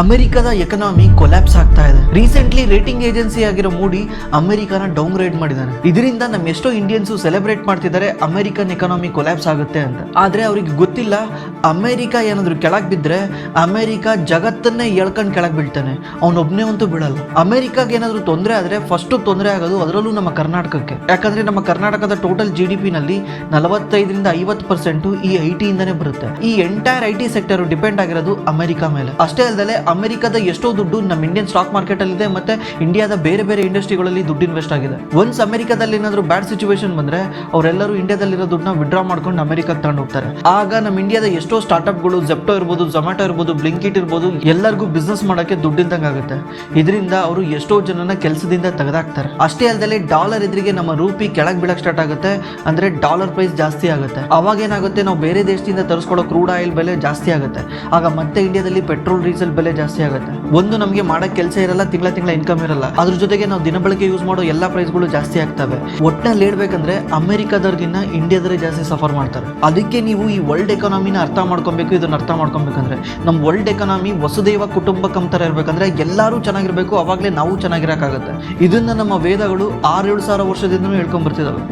ಅಮೆರಿಕದ economy collapse ಆಗ್ತಾ ಇದೆ. ರೀಸೆಂಟ್ಲಿ ರೇಟಿಂಗ್ ಏಜೆನ್ಸಿ ಆಗಿರೋ ಮೂಡಿ ಅಮೆರಿಕನ ಡೌನ್ ಗ್ರೇಡ್ ಮಾಡಿದ್ದಾರೆ ಇದರಿಂದ ನಮ್ಮ ಎಷ್ಟೋ ಇಂಡಿಯನ್ಸ್ ಸೆಲೆಬ್ರೇಟ್ ಮಾಡ್ತಿದ್ದಾರೆ ಅಮೆರಿಕನ್ ಎಕನಾಮಿ ಕೊಲ್ಯಾಪ್ಸ್ ಆಗುತ್ತೆ ಅಂತ. ಆದ್ರೆ ಅವ್ರಿಗೆ ಗೊತ್ತಿಲ್ಲ, ಅಮೆರಿಕ ಏನಾದ್ರು ಕೆಳಗೆ ಬಿದ್ರೆ ಅಮೆರಿಕ ಜಗತ್ತನ್ನೇ ಎಳ್ಕೊಂಡು ಕೆಳಗೆ ಬೀಳ್ತಾನೆ. ಅವನೊಬ್ನೇ ಅಂತೂ ಬಿಡಲ್ಲ ಅಮೆರಿಕಾಗೆ ಏನಾದ್ರು ತೊಂದರೆ ಆದ್ರೆ ಫಸ್ಟ್ ತೊಂದರೆ ಆಗೋದು ಅದರಲ್ಲೂ ನಮ್ಮ ಕರ್ನಾಟಕಕ್ಕೆ. ಯಾಕಂದ್ರೆ ನಮ್ಮ ಕರ್ನಾಟಕದ ಟೋಟಲ್ ಜಿ ಡಿ ಪಿ ನಲ್ಲಿ ನಲವತ್ತೈದರಿಂದ ಐವತ್ತು ಪರ್ಸೆಂಟ್ ಈ ಐ ಟಿ ಇಂದಾನೆ ಬರುತ್ತೆ. ಈ entire I T sector depend ಆಗಿರೋದು ಅಮೆರಿಕ ಮೇಲೆ. ಅಷ್ಟೇ ಅಲ್ಲದೆ ಅಮೆರಿಕದ ಎಷ್ಟೋ ದುಡ್ಡು ನಮ್ಮ ಇಂಡಿಯನ್ ಸ್ಟಾಕ್ ಮಾರ್ಕೆಟ್ ಅಲ್ಲಿ ಇದೆ ಮತ್ತೆ ಇಂಡಿಯಾದ ಬೇರೆ ಬೇರೆ ಇಂಡಸ್ಟ್ರಿಗಳಲ್ಲಿ ದುಡ್ಡು ಇನ್ವೆಸ್ಟ್ ಆಗಿದೆ. ಒನ್ಸ್ ಅಮೆರಿಕದಲ್ಲಿ ಏನಾದ್ರು ಬ್ಯಾಡ್ ಸಿಚುವೇಶನ್ ಬಂದ್ರೆ ಅವರೆಲ್ಲರೂ ಇಂಡಿಯಾದಲ್ಲಿರೋ ದುಡ್ಡನ್ನ ವಿಡ್ರಾ ಮಾಡ್ಕೊಂಡು ಅಮೆರಿಕಕ್ಕೆ ತಗೊಂಡು ಹೋಗ್ತಾರೆ. ಆಗ ನಮ್ಮ ಇಂಡಿಯಾದ ಎಷ್ಟೋ ಸ್ಟಾರ್ಟ್ಅಪ್ಗಳು ಜೆಪ್ಟೋ ಇರ್ಬೋದು ಜೊಮ್ಯಾಟೊ ಇರ್ಬೋದು ಬ್ಲಿಂಕಿಟ್ ಇರ್ಬೋದು, ಎಲ್ಲರಿಗೂ ಬಿಸ್ನೆಸ್ ಮಾಡೋಕ್ಕೆ ದುಡ್ಡಿಲ್ದಂಗೆ ಆಗುತ್ತೆ. ಇದರಿಂದ ಅವರು ಎಷ್ಟೋ ಜನನ ಕೆಲಸದಿಂದ ತೆಗೆದಾಕ್ತಾರೆ. ಅಷ್ಟೇ ಅಲ್ಲದೆ ಡಾಲರ್ ಎದುರಿಗೆ ನಮ್ಮ ರೂಪಿ ಕೆಳಗೆ ಬೀಳಕ್ ಸ್ಟಾರ್ಟ್ ಆಗುತ್ತೆ. ಅಂದ್ರೆ ಡಾಲರ್ ಪ್ರೈಸ್ ಜಾಸ್ತಿ ಆಗುತ್ತೆ. ಅವಾಗ ಏನಾಗುತ್ತೆ, ನಾವು ಬೇರೆ ದೇಶದಿಂದ ತರಿಸ್ಕೊಳ್ಳೋ ಕ್ರೂಡ್ ಆಯಿಲ್ ಬೆಲೆ ಜಾಸ್ತಿ ಆಗುತ್ತೆ. ಆಗ ಮತ್ತೆ ಇಂಡಿಯಾದಲ್ಲಿ ಪೆಟ್ರೋಲ್ ಡೀಸೆಲ್ ಬೆಲೆ ಜಾಸ್ತಿ ಆಗುತ್ತೆ. ಒಂದು ನಮಗೆ ಮಾಡೋ ಕೆಲಸ ಇರಲ್ಲ, ತಿಂಗಳ ತಿಂಗಳ ಇನ್ಕಮ್ ಇರಲ್ಲ. ಅದ್ರ ಜೊತೆಗೆ ನಾವು ದಿನಬಳಕೆ ಯೂಸ್ ಮಾಡೋ ಎಲ್ಲಾ ಪ್ರೈಸ್ಗಳು ಜಾಸ್ತಿ ಆಗ್ತವೆ. ಒಟ್ಟಿನಲ್ಲಿ ಹೇಳ್ಬೇಕಂದ್ರೆ ಅಮೆರಿಕದವ್ರಿಗಿನ್ನ ಇಂಡಿಯಾದವರೇ ಜಾಸ್ತಿ ಸಫರ್ ಮಾಡ್ತಾರೆ. ಅದಕ್ಕೆ ನೀವು ಈ ವರ್ಲ್ಡ್ ಎಕಾನಮಿನ ಅರ್ಥ ಮಾಡ್ಕೊಬೇಕು, ಇದನ್ನ ಅರ್ಥ ಮಾಡ್ಕೊಬೇಕಂದ್ರೆ. ನಮ್ಮ ವರ್ಲ್ಡ್ ಎಕಾನಮಿ ವಸುದೈವ ಕುಟುಂಬಕಂ ತರ ಇರ್ಬೇಕಂದ್ರೆ ಎಲ್ಲರೂ ಚೆನ್ನಾಗಿರ್ಬೇಕು, ಅವಾಗಲೇ ನಾವು ಚೆನ್ನಾಗಿರಕ್ಕಾಗುತ್ತೆ ಇದನ್ನ ನಮ್ಮ ವೇದಗಳು ಆರೇಳು ಸಾವಿರ ವರ್ಷದಿಂದನೂ ಹೇಳ್ಕೊಂಡ್ ಬರ್ತಿದಾವೆ